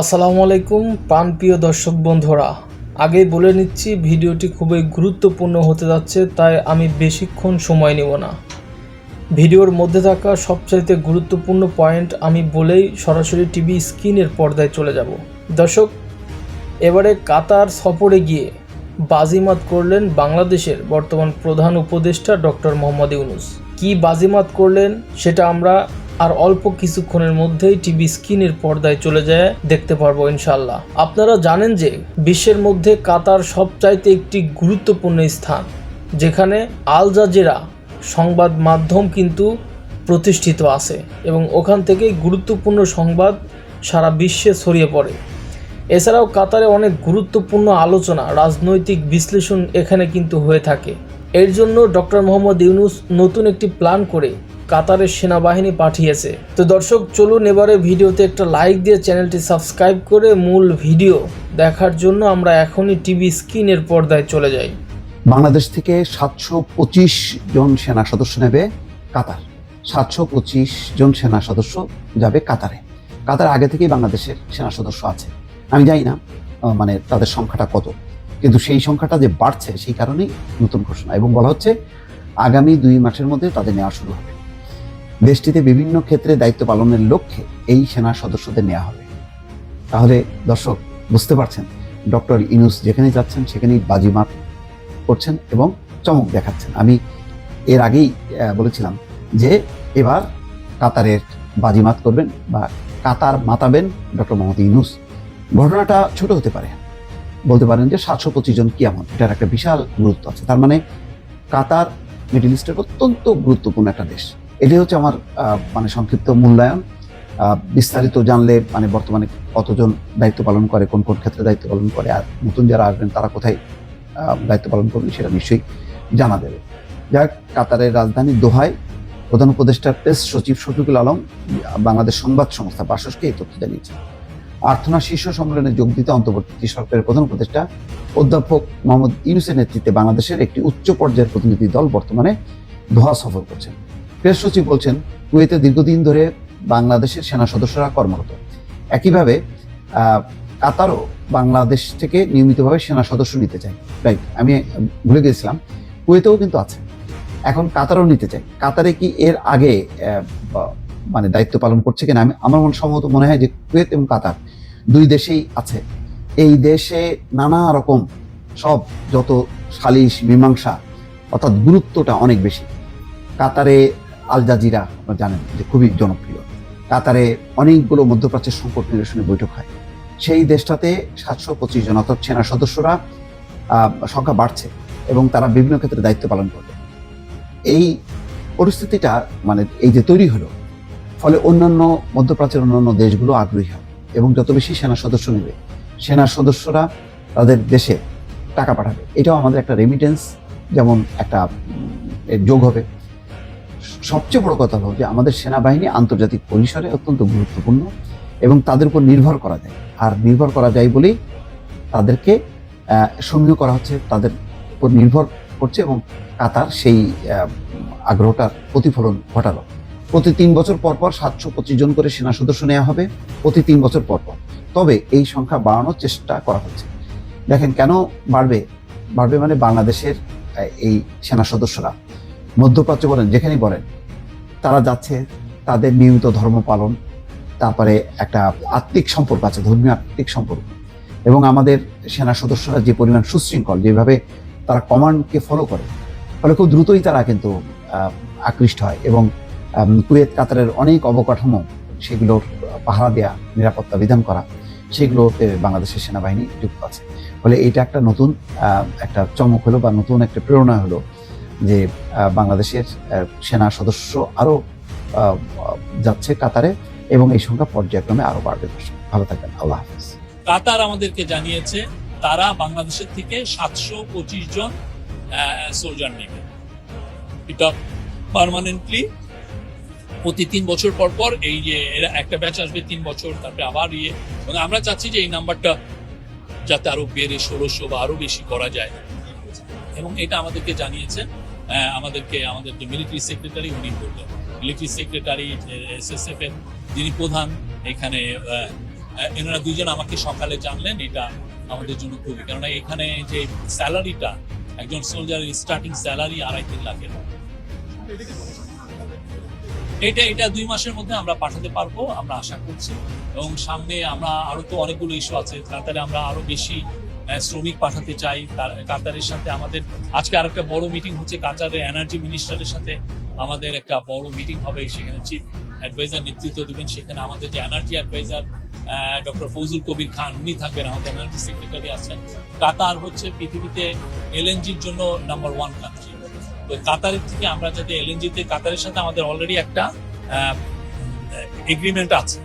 আসসালামু আলাইকুম, প্রাণপ্রিয় দর্শক বন্ধুরা। আগেই বলে নিচ্ছি, ভিডিওটি খুবই গুরুত্বপূর্ণ হতে যাচ্ছে, তাই আমি বেশিক্ষণ সময় নেব না। ভিডিওর মধ্যে থাকা সবচাইতে গুরুত্বপূর্ণ পয়েন্ট আমি বলেই সরাসরি টিভি স্ক্রিনের পর্দায় চলে যাব। দর্শক, এবারে কাতার সফরে গিয়ে বাজিমাত করলেন বাংলাদেশের বর্তমান প্রধান উপদেষ্টা ডক্টর মোহাম্মদ ইউনুস। কি বাজিমাত করলেন, সেটা আমরা আর অল্প কিছুক্ষণের মধ্যেই টিভি স্ক্রিনের পর্দায় চলে যায়, দেখতে পারব ইনশাল্লাহ আপনারা জানেন যে বিশ্বের মধ্যে কাতার সবচাইতে একটি গুরুত্বপূর্ণ স্থান, যেখানে আল জাজিরা সংবাদ মাধ্যম কিন্তু প্রতিষ্ঠিত আছে এবং ওখান থেকেই গুরুত্বপূর্ণ সংবাদ সারা বিশ্বে ছড়িয়ে পড়ে। এছাড়াও কাতারে অনেক গুরুত্বপূর্ণ আলোচনা, রাজনৈতিক বিশ্লেষণ এখানে কিন্তু হয়ে থাকে। এর জন্য ডক্টর মোহাম্মদ ইউনুস নতুন একটি প্ল্যান করে কাতারের সেনাবাহিনী পাঠিয়েছে। তো দর্শক, চলুন এবারে ভিডিওতে একটা লাইক দিয়ে চ্যানেলটি সাবস্ক্রাইব করে মূল ভিডিও দেখার জন্য আমরা এখনই টিভি স্ক্রিনের পর্দায় চলে যাই। বাংলাদেশ থেকে সাতশো পঁচিশ জন সেনা সদস্য নেবে কাতার। সাতশো পঁচিশ জন সেনা সদস্য যাবে কাতারে। কাতার আগে থেকেই বাংলাদেশের সেনা সদস্য আছে। আমি জানি না মানে তাদের সংখ্যাটা কত। কিন্তু সেই সংখ্যাটা যে বাড়ছে সেই কারণেই নতুন ঘোষণা। এবং বলা হচ্ছে, আগামী দুই মাসের মধ্যে তাদের নেওয়া শুরু হবে। দেশটিতে বিভিন্ন ক্ষেত্রে দায়িত্ব পালনের লক্ষ্যে এই সেনা সদস্যদের নেওয়া হবে। তাহলে দর্শক, বুঝতে পারছেন, ডক্টর ইনুস যেখানে যাচ্ছেন সেখানেই বাজিমাত করছেন এবং চমক দেখাচ্ছেন। আমি এর আগেই বলেছিলাম যে এবার কাতারের বাজিমাত করবেন বা কাতার মাতাবেন ডক্টর মোহাম্মদ ইনুস ঘটনাটা ছোট হতে পারে। বলতে পারেন যে সাতশো পঁচিশ জন কি এমন? এটার একটা বিশাল গুরুত্ব আছে। তার মানে কাতার মিডল ইস্টের অত্যন্ত গুরুত্বপূর্ণ একটা দেশ। এটি হচ্ছে আমার মানে সংক্ষিপ্ত মূল্যায়ন। বিস্তারিত জানলে মানে বর্তমানে কতজন দায়িত্ব পালন করে, কোন কোন ক্ষেত্রে দায়িত্ব পালন করে, আর নতুন যারা আসবেন, তারা কোথায় দায়িত্ব পালন করবেন সেটা নিশ্চয়ই জানা দেবে যাক, কাতারের রাজধানী দোহায় প্রধান উপদেষ্টা প্রেস সচিব শফিকুল আলম বাংলাদেশ সংবাদ সংস্থা বাসসকে এই তথ্য জানিয়েছেন। আর্থনা শীর্ষ সম্মেলনে যোগ দিতে অন্তর্বর্তী সরকারের প্রধান উপদেষ্টা অধ্যাপক মোহাম্মদ ইউনুসের নেতৃত্বে বাংলাদেশের একটি উচ্চ পর্যায়ের প্রতিনিধি দল বর্তমানে দোহা সফর করছেন। প্রেস সচিব বলছেন, কুয়েতে দীর্ঘদিন ধরে বাংলাদেশের সেনা সদস্যরা কর্মরত। একইভাবে কাতারও বাংলাদেশ থেকে নিয়মিতভাবে সেনা সদস্য নিতে চায়। রাইট আমি ভুলে গেছিলাম কুয়েতেও কিন্তু আছে। এখন কাতারও নিতে চাই কাতারে কি এর আগে মানে দায়িত্ব পালন করছে কিনা? আমি, আমার মনে সম্ভবত মনে হয় যে কুয়েত এবং কাতার দুই দেশেই আছে। এই দেশে নানা রকম সব যত সালিশ, মীমাংসা, অর্থাৎ গুরুত্বটা অনেক বেশি। কাতারে আল জাজিরা আপনারা জানেন যে খুবই জনপ্রিয়। কাতারে অনেকগুলো মধ্যপ্রাচ্যের সংকট নিরসনে বৈঠক হয়। সেই দেশটাতে সাতশো পঁচিশ জন অর্থাৎ সেনা সদস্যরা সংখ্যা বাড়ছে এবং তারা বিভিন্ন ক্ষেত্রে দায়িত্ব পালন করবে। এই পরিস্থিতিটা মানে এই যে তৈরি হলো, ফলে অন্যান্য মধ্যপ্রাচ্যের অন্যান্য দেশগুলো আগ্রহী হবে এবং যত বেশি সেনা সদস্য নেবে, সেনা সদস্যরা তাদের দেশে টাকা পাঠাবে। এটাও আমাদের একটা রেমিটেন্স যেমন একটা যোগ হবে। সবচেয়ে বড় কথা হলো যে আমাদের সেনাবাহিনী আন্তর্জাতিক পরিসরে অত্যন্ত গুরুত্বপূর্ণ এবং তাদের উপর নির্ভর করা যায়। আর নির্ভর করা যায় বলেই তাদেরকে সঙ্গীয় করা হচ্ছে, তাদের উপর নির্ভর করছে এবং কাতার সেই আগ্রহটার প্রতিফলন ঘটালো। প্রতি তিন বছর পর পর সাতশো পঁচিশ জন করে সেনা সদস্য নেওয়া হবে প্রতি তিন বছর পর পর। তবে এই সংখ্যা বাড়ানোর চেষ্টা করা হচ্ছে। দেখেন কেন বাড়বে? বাড়বে মানে বাংলাদেশের এই সেনা সদস্যরা। মধ্যপ্রাচ্য বলেন, যেখানেই বলেন, তারা যাচ্ছে, তাদের নিয়মিত ধর্ম পালন, তারপরে একটা আত্মিক সম্পর্ক আছে, ধর্মীয় আত্মিক সম্পর্ক। এবং আমাদের সেনা সদস্যরা যে পরিমাণ সুশৃঙ্খল, যেভাবে তারা কমান্ডকে ফলো করে, ফলে খুব দ্রুতই তারা কিন্তু আকৃষ্ট হয় এবং কুয়েত, কাতারের অনেক অবকাঠামো সেগুলোর পাহারা দেওয়া নিরাপত্তা বিধান করা, সেগুলোতে বাংলাদেশের সেনাবাহিনী যুক্ত আছে। ফলে এটা একটা নতুন একটা চমক হলো বা নতুন একটা প্রেরণা হলো যে বাংলাদেশের সেনা সদস্য আরও যাচ্ছে কাতারে এবং এই সংখ্যা পর্যায়ক্রমে আরও বাড়বে। ভালো থাকবেন। আল্লাহ হাফিজ। কাতার আমাদেরকে জানিয়েছে তারা বাংলাদেশের থেকে সাতশো পঁচিশ জন সোলজার নেবে। এটা পার্মানেন্টলি প্রতি তিন বছর পর পর এই যে এরা একটা ব্যাচ আসবে তিন বছর তারপরে আবার ইয়ে। মানে আমরা চাচ্ছি যে এই নাম্বারটা যাতে আরও বেড়ে ষোলোশো বা আরও বেশি করা যায়। এবং এটা আমাদেরকে জানিয়েছেন আহ, আমাদেরকে, আমাদের যে মিলিটারি সেক্রেটারি উনি বললেন মিলিটারি সেক্রেটারি এসএসএফ এর যিনি প্রধান, এখানে এনারা দুইজন আমাকে সকালে জানলেন, এটা আমাদের জন্য খুবই। কেননা এখানে যে স্যালারিটা, একজন সোলজারের স্টার্টিং স্যালারি আড়াই তিন লাখের। এটা এটা দুই মাসের মধ্যে আমরা পাঠাতে পারব, আমরা আশা করছি। এবং সামনে আমরা আরও তো অনেকগুলো ইস্যু আছে, তাড়াতাড়ি আমরা আরও বেশি শ্রমিক পাঠাতে চাই কাতারের সাথে আমাদের, আজকে আরেকটা বড় মিটিং হচ্ছে কাতারের এনার্জি মিনিস্টারের সাথে আমাদের একটা বড় মিটিং হবে, সেখানে চিফ অ্যাডভাইজার নেতৃত্ব দেবেন, সেখানে আমাদের যে energy adviser doctor Fouzul Kabir Khan, উনি থাকবেন, আমাদের এনার্জি সেক্রেটারি আছেন। কাতার হচ্ছে পৃথিবীতে এলএনজির জন্য নাম্বার ওয়ান কান্ট্রি তো কাতারের থেকে আমরা যাতে এলএনজি তে, কাতারের সাথে আমাদের অলরেডি একটা এগ্রিমেন্ট আছে।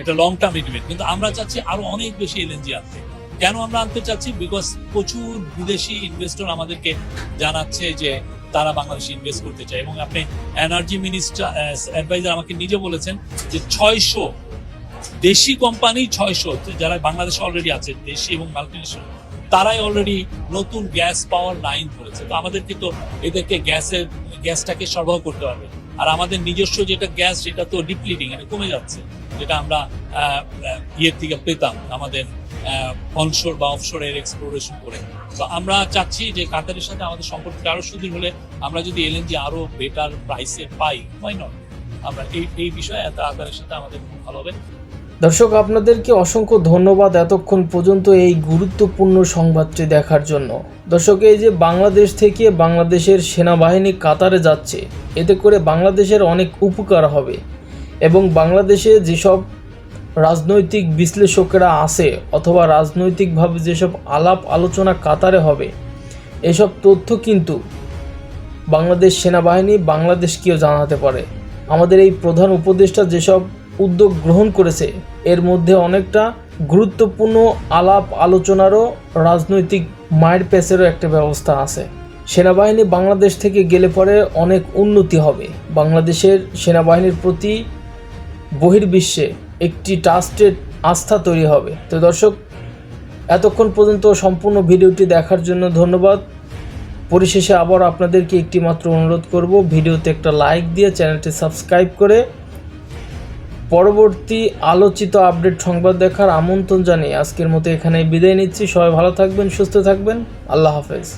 এটা লং টার্ম এগ্রিমেন্ট কিন্তু আমরা চাচ্ছি আরও অনেক বেশি এলএনজি আনতে। কেন আমরা আনতে চাচ্ছি? বিকজ প্রচুর বিদেশি ইনভেস্টর আমাদেরকে জানাচ্ছে যে তারা বাংলাদেশে ইনভেস্ট করতে চায়। এবং আপনি এনার্জি মিনিস্টার অ্যাডভাইজার আমাকে নিজে বলেছেন যে ছয়শো দেশি কোম্পানি ছয়শো যারা বাংলাদেশে অলরেডি আছে, দেশি এবং মাল্টিনেশনাল তারাই অলরেডি নতুন গ্যাস পাওয়ার লাইন করেছে তো আমাদেরকে তো এদেরকে গ্যাসের গ্যাসটাকে সরবরাহ করতে হবে। আর আমাদের নিজস্ব যেটা গ্যাস, সেটা তো ডিপ্লিটিং এটা কমে যাচ্ছে, যেটা আমরা ইয়ের থেকে পেতাম আমাদের অনশোর বা অফশোর এর এক্সপ্লোরেশন করে। তো আমরা চাচ্ছি যে কাতারের সাথে আমাদের সম্পর্কটা আরও সুদৃঢ় হলে আমরা যদি এলএনজি আরও বেটার প্রাইসে পাই হয় নট আমরা এই এই বিষয়ে কাতারের সাথে আমাদের খুব ভালো হবে। দর্শক, আপনাদেরকে অসংখ্য ধন্যবাদ এতক্ষণ পর্যন্ত এই গুরুত্বপূর্ণ সংবাদটি দেখার জন্য। দর্শক, এই যে বাংলাদেশ থেকে বাংলাদেশের সেনাবাহিনী কাতারে যাচ্ছে, এতে করে বাংলাদেশের অনেক উপকার হবে এবং বাংলাদেশে যেসব রাজনৈতিক বিশ্লেষকেরা আছে অথবা রাজনৈতিকভাবে যেসব আলাপ আলোচনা কাতারে হবে, এসব তথ্য কিন্তু বাংলাদেশ সেনাবাহিনী বাংলাদেশকেও জানাতে পারে। আমাদের এই প্রধান উপদেষ্টা যেসব উদ্যোগ গ্রহণ করেছে। এর মধ্যে অনেকটা গুরুত্বপূর্ণ আলাপ আলোচনারও রাজনৈতিক মায়ের পেসেরও একটা ব্যবস্থা আছে। সেনাবাহিনী বাংলাদেশ থেকে গেলে পরে অনেক উন্নতি হবে। বাংলাদেশের সেনাবাহিনীর প্রতি বহির্বিশ্বে একটি ট্রাস্টেড আস্থা তৈরি হবে। তো দর্শক, এতক্ষণ পর্যন্ত সম্পূর্ণ ভিডিওটি দেখার জন্য ধন্যবাদ। পরিশেষে আবার আপনাদেরকে একটি মাত্র অনুরোধ করব, ভিডিওতে একটা লাইক দিয়ে চ্যানেলটি সাবস্ক্রাইব করে পরবর্তী আলোচিত আপডেট সংবাদ দেখার আমন্ত্রণ জানিয়ে আজকের মতো এখানে বিদায় নিচ্ছি। সবাই ভালো থাকবেন, সুস্থ থাকবেন। আল্লাহ হাফেজ।